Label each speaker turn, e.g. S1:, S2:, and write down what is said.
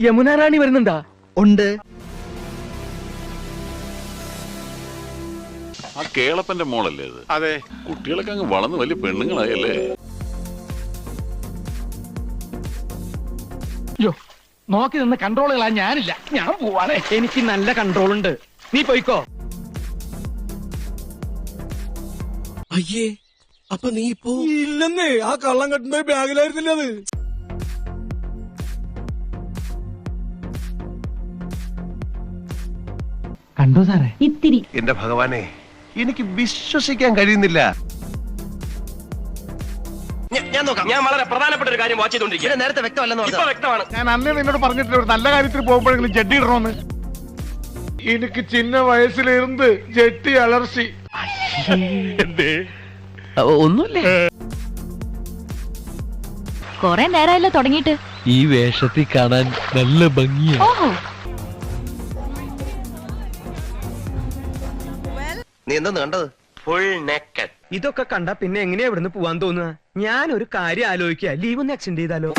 S1: യമുന റാണി വരുന്നുണ്ടാ?
S2: ഉണ്ട്.
S3: ആ കേളപ്പന്റെ മോളല്ലേ അത്
S4: അതെ.
S3: കുട്ടികളൊക്കെ അങ്ങ് വളർന്ന് വലിയ പെണ്ണുങ്ങളായല്ലേ?
S1: യോ നോക്കി നിന്ന് കൺട്രോളുകളാ ഞാനില്ല. ഞാൻ പോവാണേ. എനിക്ക് നല്ല കൺട്രോൾ ഉണ്ട്. നീ പോയിക്കോ.
S5: അയ്യേ അപ്പൊ നീ ഇപ്പോ? ഇല്ലെന്നേ ആ കള്ളം കെട്ടുന്ന ബാഗിലായിരുന്നില്ല അത്?
S1: കണ്ടോ സാറേ?
S6: ഇത്തിരി.
S7: എന്റെ ഭഗവാനെ എനിക്ക് വിശ്വസിക്കാൻ കഴിയുന്നില്ല.
S8: ഞാൻ നോക്കാം. ഞാൻ വളരെ പ്രധാനപ്പെട്ട ഒരു കാര്യം വാച്ച് ചെയ്തോണ്ടിരിക്കുക നേരത്തെ വ്യക്തമല്ലെന്ന് ഇപ്പൊ വ്യക്തമാണ്.
S4: ഞാൻ അന്നേ നിന്നോട് പറഞ്ഞിട്ടില്ല ഒരു നല്ല കാര്യത്തിൽ പോകുമ്പോഴെങ്കിലും ജഡ്ഡി ഇടണമെന്ന് എനിക്ക് ചിന്ന വയസ്സിലിരുന്ന് ജെട്ടി അലർച്ചി. എന്തേ?
S6: കൊറേ നേരമല്ലോ തുടങ്ങിയിട്ട്?
S5: ഈ വേഷത്തിൽ കാണാൻ നല്ല ഭംഗിയാ.
S8: നീ എന്താ കണ്ടത് ഫുൾ നെക്കഡ്
S1: ഇതൊക്കെ കണ്ട പിന്നെ എങ്ങനെയാ ഇവിടുന്ന് പോവാൻ തോന്നുക? ഞാൻ ഒരു കാര്യം ആലോചിക്കുക. ലീവ് ഒന്ന് എക്സ്റ്റെൻഡ് ചെയ്താലോ?